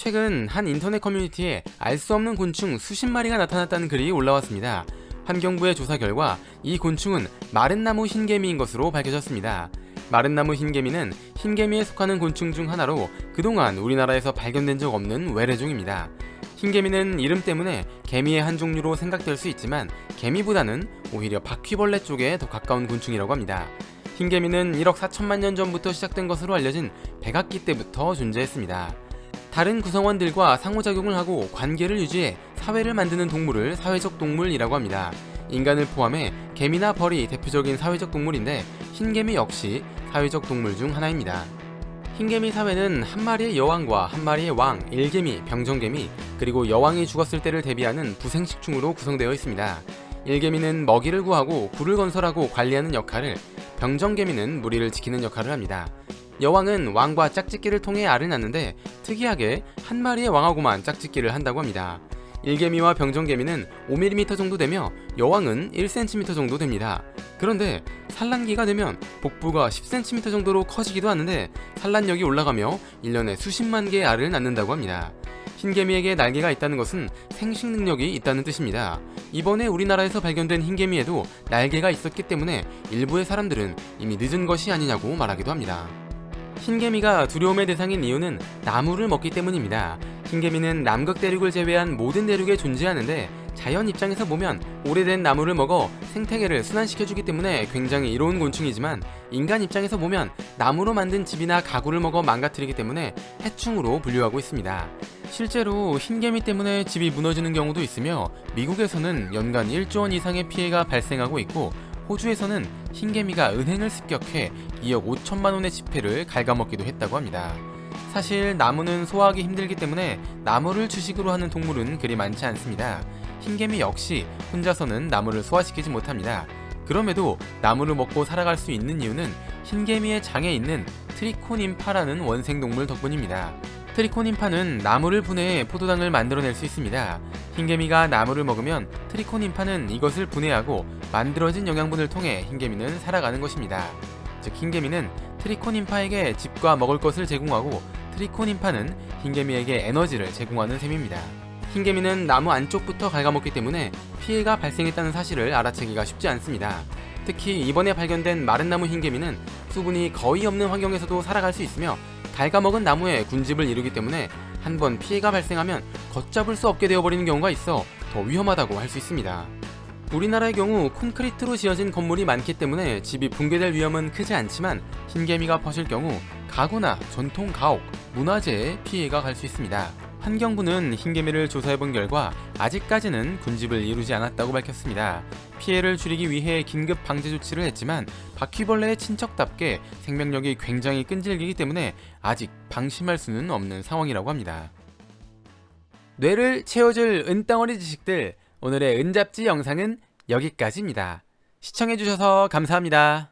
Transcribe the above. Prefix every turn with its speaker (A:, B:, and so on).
A: 최근 한 인터넷 커뮤니티에 알 수 없는 곤충 수십 마리가 나타났다는 글이 올라왔습니다. 환경부의 조사 결과 이 곤충은 마른 나무 흰개미인 것으로 밝혀졌습니다. 마른 나무 흰개미는 흰개미에 속하는 곤충 중 하나로 그동안 우리나라에서 발견된 적 없는 외래종입니다. 흰개미는 이름 때문에 개미의 한 종류로 생각될 수 있지만 개미보다는 오히려 바퀴벌레 쪽에 더 가까운 곤충이라고 합니다. 흰개미는 1억 4천만 년 전부터 시작된 것으로 알려진 백악기 때부터 존재했습니다. 다른 구성원들과 상호작용을 하고 관계를 유지해 사회를 만드는 동물을 사회적 동물이라고 합니다. 인간을 포함해 개미나 벌이 대표적인 사회적 동물인데 흰개미 역시 사회적 동물 중 하나입니다. 흰개미 사회는 한 마리의 여왕과 한 마리의 왕, 일개미, 병정개미, 그리고 여왕이 죽었을 때를 대비하는 부생식충으로 구성되어 있습니다. 일개미는 먹이를 구하고 굴을 건설하고 관리하는 역할을, 병정개미는 무리를 지키는 역할을 합니다. 여왕은 왕과 짝짓기를 통해 알을 낳는데 특이하게 한 마리의 왕하고만 짝짓기를 한다고 합니다. 일개미와 병정개미는 5mm 정도 되며 여왕은 1cm 정도 됩니다. 그런데 산란기가 되면 복부가 10cm 정도로 커지기도 하는데 산란력이 올라가며 1년에 수십만 개의 알을 낳는다고 합니다. 흰개미에게 날개가 있다는 것은 생식 능력이 있다는 뜻입니다. 이번에 우리나라에서 발견된 흰개미에도 날개가 있었기 때문에 일부의 사람들은 이미 늦은 것이 아니냐고 말하기도 합니다. 흰개미가 두려움의 대상인 이유는 나무를 먹기 때문입니다. 흰개미는 남극 대륙을 제외한 모든 대륙에 존재하는데 자연 입장에서 보면 오래된 나무를 먹어 생태계를 순환시켜주기 때문에 굉장히 이로운 곤충이지만 인간 입장에서 보면 나무로 만든 집이나 가구를 먹어 망가뜨리기 때문에 해충으로 분류하고 있습니다. 실제로 흰개미 때문에 집이 무너지는 경우도 있으며 미국에서는 연간 1조 원 이상의 피해가 발생하고 있고 호주에서는 흰개미가 은행을 습격해 2억 5천만 원의 지폐를 갉아먹기도 했다고 합니다. 사실 나무는 소화하기 힘들기 때문에 나무를 주식으로 하는 동물은 그리 많지 않습니다. 흰개미 역시 혼자서는 나무를 소화시키지 못합니다. 그럼에도 나무를 먹고 살아갈 수 있는 이유는 흰개미의 장에 있는 트리코닌파라는 원생동물 덕분입니다. 트리코닌파는 나무를 분해해 포도당을 만들어낼 수 있습니다. 흰개미가 나무를 먹으면 트리코닌파는 이것을 분해하고 만들어진 영양분을 통해 흰개미는 살아가는 것입니다. 즉 흰개미는 트리코닌파에게 집과 먹을 것을 제공하고 트리코닌파는 흰개미에게 에너지를 제공하는 셈입니다. 흰개미는 나무 안쪽부터 갉아먹기 때문에 피해가 발생했다는 사실을 알아채기가 쉽지 않습니다. 특히 이번에 발견된 마른 나무 흰개미는 수분이 거의 없는 환경에서도 살아갈 수 있으며 갉아먹은 나무에 군집을 이루기 때문에 한 번 피해가 발생하면 걷잡을 수 없게 되어버리는 경우가 있어 더 위험하다고 할 수 있습니다. 우리나라의 경우 콘크리트로 지어진 건물이 많기 때문에 집이 붕괴될 위험은 크지 않지만 흰개미가 퍼질 경우 가구나 전통 가옥, 문화재에 피해가 갈 수 있습니다. 환경부는 흰개미를 조사해본 결과 아직까지는 군집을 이루지 않았다고 밝혔습니다. 피해를 줄이기 위해 긴급 방제 조치를 했지만 바퀴벌레의 친척답게 생명력이 굉장히 끈질기기 때문에 아직 방심할 수는 없는 상황이라고 합니다. 뇌를 채워줄 은덩어리 지식들 오늘의 은잡지 영상은 여기까지입니다. 시청해주셔서 감사합니다.